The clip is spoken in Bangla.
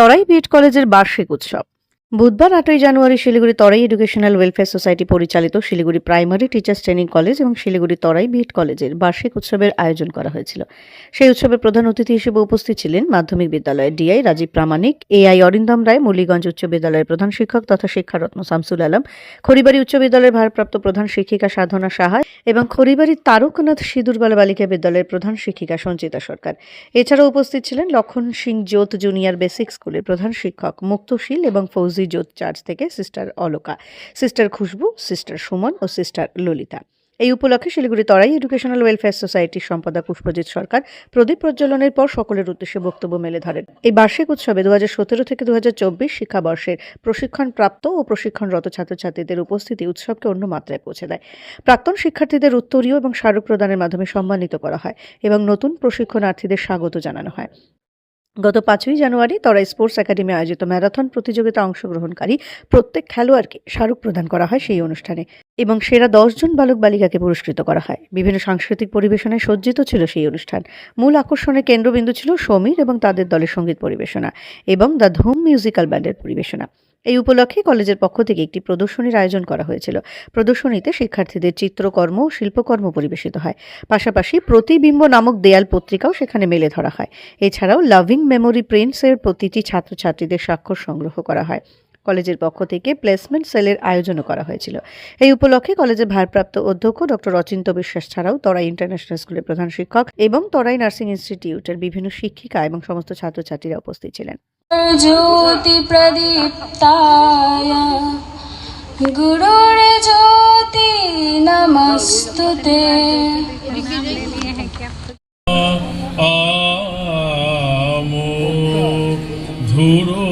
তরাই বিএড কলেজের বার্ষিক উৎসব। বুধবার আটই জানুয়ারি Siliguri Terai educational welfare society পরিচালিত Siliguri primary teachers training college এবং শিলিগুড়ি তরাই বিএড কলেজের বার্ষিক উৎসবের আয়োজন করা হয়েছিল। সেই উৎসবে প্রধান অতিথি হিসেবে উপস্থিত ছিলেন মাধ্যমিক বিদ্যালয়ের ডিআই রাজীব প্রামাণিক এআই অরিন্দম রায়, মুরলীগঞ্জ উচ্চ বিদ্যালয়ের প্রধান শিক্ষক তথা শিক্ষারত্ন শামসুল আলম, খড়িবাড়ি উচ্চ বিদ্যালয়ের ভারপ্রাপ্ত প্রধান শিক্ষিকা সাধনা সাহা এবং খড়িবাড়ি তারকনাথ সিঁদুরবালা বালিকা বিদ্যালয়ের প্রধান শিক্ষিকা সঞ্চিতা সরকার। এছাড়াও উপস্থিত ছিলেন লক্ষণ সিং জ্যোত জুনিয়র বেসিক স্কুলের প্রধান শিক্ষক মুক্তশীল এবং ফৌজি জোত চার্চ থেকে sister Aloka, sister Khushbu, sister Suman ও সিস্টার ললিতা। এই উপলক্ষে শিলিগুড়ি তরাই এডুকেশনাল ওয়েলফেয়ার সোসাইটির সম্পাদক পুষ্পজিৎ সরকার প্রদীপ প্রজ্বলনের পর সকলের উদ্দেশ্যে বক্তব্য মেলে ধরেন। এই বার্ষিক উৎসবে দু সতেরো থেকে দু শিক্ষাবর্ষের প্রশিক্ষণপ্রাপ্ত ও প্রশিক্ষণরত ছাত্রছাত্রীদের উপস্থিতি উৎসবকে অন্য মাত্রায় পৌঁছে দেয়। প্রাক্তন শিক্ষার্থীদের উত্তরীয় এবং স্মারক প্রদানের মাধ্যমে সম্মানিত করা হয় এবং নতুন প্রশিক্ষণার্থীদের স্বাগত জানানো হয়। গত পাঁচই জানুয়ারি তরা স্পোর্টস একাডেমি আয়োজিত ম্যারাথন প্রতিযোগিতা অংশগ্রহণকারী প্রত্যেক খেলোয়াড়কে স্মারক প্রদান করা হয় সেই অনুষ্ঠানে এবং সেরা দশজন বালক বালিকাকে পুরস্কৃত করা হয়। বিভিন্ন সাংস্কৃতিক পরিবেশনে সজ্জিত ছিল সেই অনুষ্ঠান। মূল আকর্ষণের কেন্দ্রবিন্দু ছিল সমীর এবং তাদের দলের সংগীত পরিবেশনা এবং দ্য ধুম মিউজিক্যাল ব্যান্ডের পরিবেশনা। এই উপলক্ষে কলেজের পক্ষ থেকে একটি প্রদর্শনীর আয়োজন করা হয়েছিল। প্রদর্শনীতে শিক্ষার্থীদের চিত্রকর্ম ও শিল্পকর্ম পরিবেশিত হয়। পাশাপাশি প্রতিবিম্ব নামক দেয়াল পত্রিকাও সেখানে মেলে ধরা হয়। এছাড়াও লাভিং মেমোরি প্রিন্টসের প্রতিটি ছাত্রছাত্রীদের স্বাক্ষর সংগ্রহ করা হয়। কলেজের পক্ষ থেকে প্লেসমেন্ট সেলের আয়োজনও করা হয়েছিল। এই উপলক্ষে কলেজের ভারপ্রাপ্ত অধ্যক্ষ ডক্টর অচিন্ত বিশ্বাস ছাড়াও তরাই ইন্টারন্যাশনাল স্কুলের প্রধান শিক্ষক এবং তরাই নার্সিং ইনস্টিটিউটের বিভিন্ন শিক্ষিকা এবং সমস্ত ছাত্রছাত্রীরা উপস্থিত ছিলেন। ज्योतिप्रदीप्ताय गुरुर्ज्योति नमस्तु ते धुरो